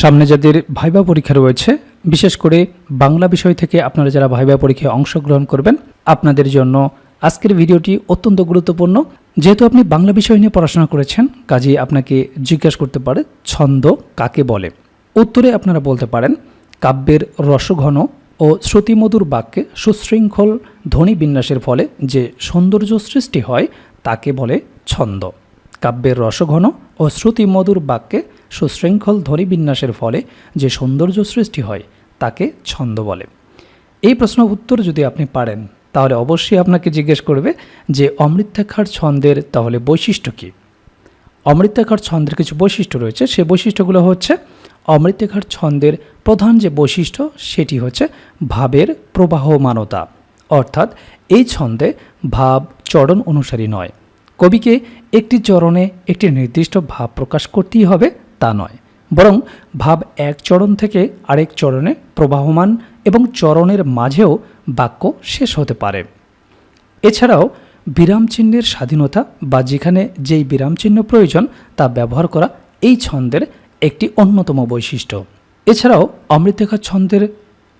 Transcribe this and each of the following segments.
সামনে যাদের ভাইবা পরীক্ষা রয়েছে, বিশেষ করে বাংলা বিষয় থেকে আপনারা যারা ভাইবা পরীক্ষায় অংশগ্রহণ করবেন, আপনাদের জন্য আজকের ভিডিওটি অত্যন্ত গুরুত্বপূর্ণ। যেহেতু আপনি বাংলা বিষয় নিয়ে পড়াশোনা করেছেন, কাজেই আপনাকে জিজ্ঞাসা করতে পারে, ছন্দ কাকে বলে? উত্তরে আপনারা বলতে পারেন, কাব্যের রসঘন ও শ্রুতিমধুর বাক্যে সুশৃঙ্খল ধ্বনি বিন্যাসের ফলে যে সৌন্দর্য সৃষ্টি হয়, তাকে বলে ছন্দ। কাব্যের রসঘন ও শ্রুতিমধুর বাক্যে সুশৃঙ্খল ধ্বনি বিন্যাসের ফলে যে সৌন্দর্য সৃষ্টি হয়, তাকে ছন্দ বলে। এই প্রশ্ন উত্তর যদি আপনি পারেন, তাহলে অবশ্যই আপনাকে জিজ্ঞেস করবে যে অমৃতাক্ষার ছন্দের তাহলে বৈশিষ্ট্য কী? অমৃতাক্ষর ছন্দের কিছু বৈশিষ্ট্য রয়েছে, সে বৈশিষ্ট্যগুলো হচ্ছে অমৃতাক্ষর ছন্দের প্রধান যে বৈশিষ্ট্য, সেটি হচ্ছে ভাবের প্রবাহমানতা। অর্থাৎ এই ছন্দে ভাব চরণ অনুসারী নয়। কবিকে একটি চরণে একটি নির্দিষ্ট ভাব প্রকাশ করতেই হবে তা নয়, বরং ভাব এক চরণ থেকে আরেক চরণে প্রবাহমান এবং চরণের মাঝেও বাক্য শেষ হতে পারে। এছাড়াও বিরাম চিহ্নের স্বাধীনতা বা যেখানে যেই বিরাম চিহ্ন প্রয়োজন তা ব্যবহার করা এই ছন্দের একটি অন্যতম বৈশিষ্ট্য। এছাড়াও অমৃতেখা ছন্দের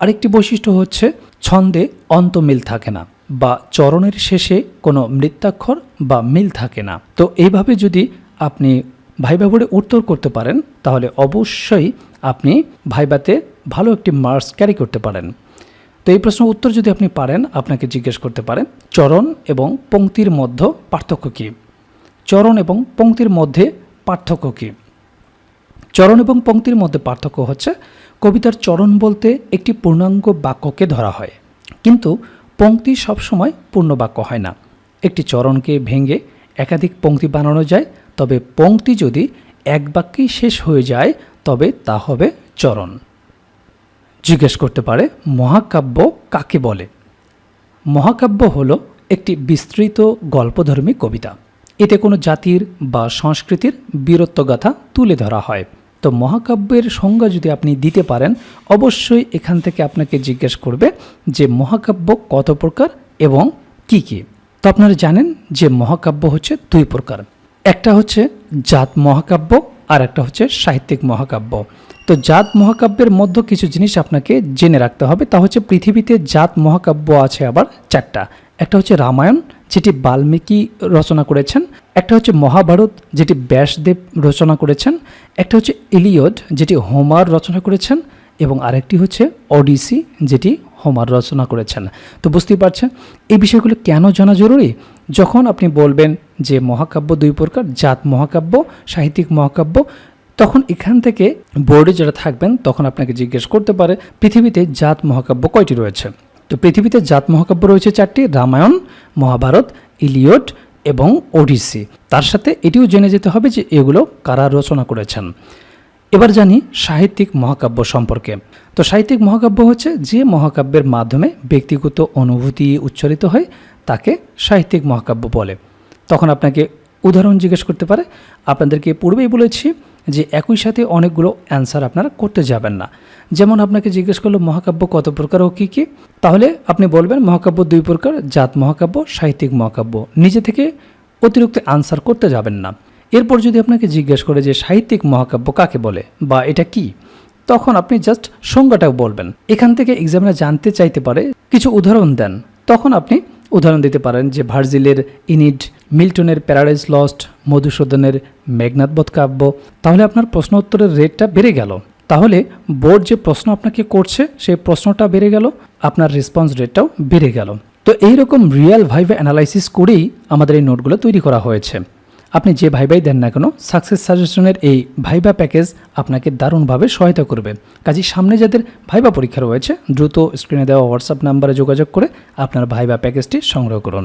আরেকটি বৈশিষ্ট্য হচ্ছে ছন্দে অন্তমিল থাকে না বা চরণের শেষে কোনো মৃত্যাক্ষর বা মিল থাকে না। তো এইভাবে যদি আপনি ভাইবা বোর্ডে উত্তর করতে পারেন, তাহলে অবশ্যই আপনি ভাইবাতে ভালো একটি মার্কস ক্যারি করতে পারেন। তো এই প্রশ্ন উত্তর যদি আপনি পারেন, আপনাকে জিজ্ঞেস করতে পারেন, চরণ এবং পঙ্ক্তির মধ্যে পার্থক্য কী? চরণ এবং পঙ্ক্তির মধ্যে পার্থক্য কী? চরণ এবং পঙ্ক্তির মধ্যে পার্থক্য হচ্ছে, কবিতার চরণ বলতে একটি পূর্ণাঙ্গ বাক্যকে ধরা হয়। কিন্তু পঙ্ক্তি সবসময় পূর্ণ বাক্য হয় না। একটি চরণকে ভেঙে একাধিক পংক্তি বানানো যায় তবে পংক্তি যদি এক বাক্যেই শেষ হয়ে যায়, তবে তা হবে চরণ। জিজ্ঞেস করতে পারে, মহাকাব্য কাকে বলে? মহাকাব্য হলো একটি বিস্তৃত গল্পধর্মী কবিতা। এতে কোনো জাতির বা সংস্কৃতির বীরত্বগাথা তুলে ধরা হয়। তো মহাকাব্যের সংজ্ঞা যদি আপনি দিতে পারেন, অবশ্যই এখান থেকে আপনাকে জিজ্ঞেস করবে যে মহাকাব্য কত প্রকার এবং কি কি। তো আপনারা জানেন যে মহাকাব্য হচ্ছে দুই প্রকার। একটা হচ্ছে জাত মহাকাব্য আর একটা হচ্ছে সাহিত্যিক মহাকাব্য। তো জাত মহাকাব্যের মধ্যে কিছু জিনিস আপনাকে জেনে রাখতে হবে। তা হচ্ছে পৃথিবীতে জাত মহাকাব্য আছে আবার চারটা। একটা হচ্ছে রামায়ণ, যেটি বাল্মীকি রচনা করেছেন। একটা হচ্ছে মহাভারত, যেটি ব্যাসদেব রচনা করেছেন। একটা হচ্ছে ইলিয়ড, যেটি হোমার রচনা করেছেন। এবং আরেকটি হচ্ছে অডিসি যেটি হোমার রচনা করেছেন। তো বুঝতেই পারছেন, এই বিষয়গুলো কেন জানা জরুরি? যখন আপনি বলবেন যে মহাকাব্য, দুই প্রকার, জাত মহাকাব্য, সাহিত্যিক মহাকাব্য, তখন এখান থেকে বোর্ডে যারা থাকবেন, তখন আপনাকে জিজ্ঞেস করতে পারে, পৃথিবীতে জাত মহাকাব্য কয়টি রয়েছে? তো পৃথিবীতে জাত মহাকাব্য রয়েছে চারটি, রামায়ণ, মহাভারত, ইলিয়ট এবং ওডিসি। তার সাথে এটিও জেনে যেতে হবে যে এগুলো কারা রচনা করেছেন। এবার জানি সাহিত্যিক মহাকাব্য সম্পর্কে। তো সাহিত্যিক মহাকাব্য হচ্ছে যে মহাকাব্যের মাধ্যমে ব্যক্তিগত অনুভূতি উচ্চারিত হয়, তাকে সাহিত্যিক মহাকাব্য বলে। তখন আপনাকে উদাহরণ জিজ্ঞেস করতে পারে। আপনাদেরকে পূর্বেই বলেছি যে একই সাথে অনেকগুলো অ্যান্সার আপনারা করতে যাবেন না। যেমন আপনাকে জিজ্ঞেস করল, মহাকাব্য কত প্রকার ও কী কী? তাহলে আপনি বলবেন, মহাকাব্য দুই প্রকার, জাত মহাকাব্য, সাহিত্যিক মহাকাব্য। নিজে থেকে অতিরিক্ত আনসার করতে যাবেন না। এরপর যদি আপনাকে জিজ্ঞেস করে যে সাহিত্যিক মহাকাব্য কাকে বলে বা এটা কি? তখন আপনি জাস্ট সংজ্ঞাটাও বলবেন। এখান থেকে এক্সামিনার জানতে চাইতে পারে, কিছু উদাহরণ দেন। তখন আপনি উদাহরণ দিতে পারেন যে ভার্জিলের ইনিড, মিল্টনের প্যারাডাইজ লস্ট, মধুসূদনের মেঘনাথবোধ কাব্য। তাহলে আপনার প্রশ্ন উত্তরের রেটটা বেড়ে গেল। তাহলে বোর্ড যে প্রশ্ন আপনাকে করছে, সেই প্রশ্নটা বেড়ে গেল, আপনার রেসপন্স রেটটাও বেড়ে গেল। তো এইরকম রিয়েল ভাইভ অ্যানালাইসিস করেই আমাদের এই নোটগুলো তৈরি করা হয়েছে। আপনি যে ভাইবাই দেন না কেন সাকসেস সাজেশনের এই ভাইবা প্যাকেজ আপনাকে দারুণভাবে সহায়তা করবে। কাজেই সামনে যাদের ভাইবা পরীক্ষা রয়েছে, দ্রুত স্ক্রিনে দেওয়া হোয়াটসঅ্যাপ নাম্বারে যোগাযোগ করে আপনার ভাইবা প্যাকেজটি সংগ্রহ করুন।